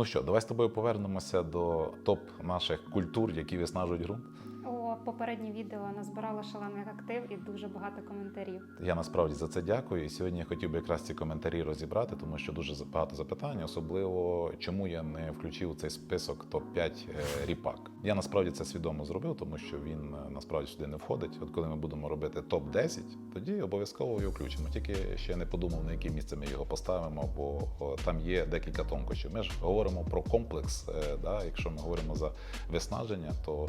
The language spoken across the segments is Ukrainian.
Ну що, давай з тобою повернемося до топ наших культур, які виснажують ґрунт. У попереднє відео назбирало шалений актив і дуже багато коментарів. Я насправді за це дякую. І сьогодні я хотів би якраз ці коментарі розібрати, тому що дуже багато запитань, особливо чому я не включив цей список топ 5 ріпак. Я насправді це свідомо зробив, тому що він е, насправді сюди не входить. От коли ми будемо робити топ 10 тоді обов'язково його включимо. Тільки ще не подумав, на яке місце ми його поставимо, бо там є декілька тонкощів. Ми ж говоримо про комплекс. е, Да? Якщо ми говоримо за виснаження, то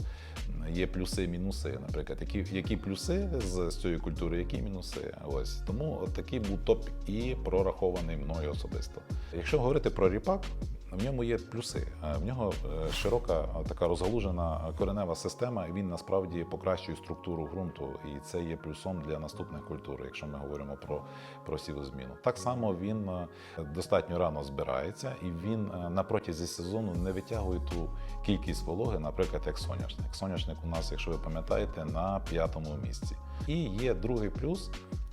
є плюси і мінуси. Наприклад, які, які плюси з, з цієї культури, які мінуси. Ось тому от такий був топ і прорахований мною особисто. Якщо говорити про ріпак, в ньому є плюси. Е, В нього е, широка е, така розгалужена коренева система, він насправді покращує структуру ґрунту, і це є плюсом для наступних культур, якщо ми говоримо про, про сівозміну. Так само він достатньо рано збирається, і він на протязі сезону не витягує ту кількість вологи, наприклад, як соняшник. Соняшник у нас, якщо ви пам'ятаєте, на п'ятому місці. І є другий плюс.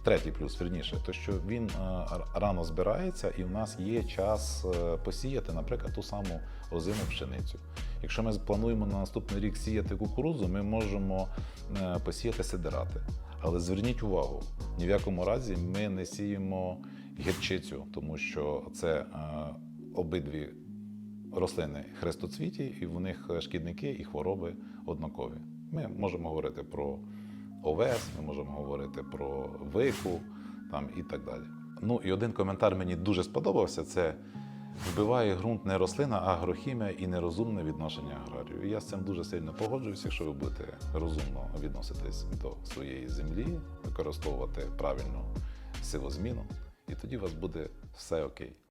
Третій плюс, вірніше, то що він е, рано збирається, і в нас є час е, посіяти, наприклад, ту саму озиму пшеницю. Якщо ми плануємо на наступний рік сіяти кукурудзу, ми можемо е, посіяти сидирати. Але зверніть увагу, ні в якому разі ми не сіємо гірчицю, тому що це обидві рослини хрестоцвіті, і в них шкідники і хвороби однакові. Ми можемо говорити про овес, ми можемо говорити про вику там, і так далі. Ну і один коментар мені дуже сподобався: це вбиває ґрунт не рослина, а агрохімія і нерозумне відношення аграрію. Я з цим дуже сильно погоджуюся, якщо ви будете розумно відноситись до своєї землі, використовувати правильну сивозміну, і тоді у вас буде все окей.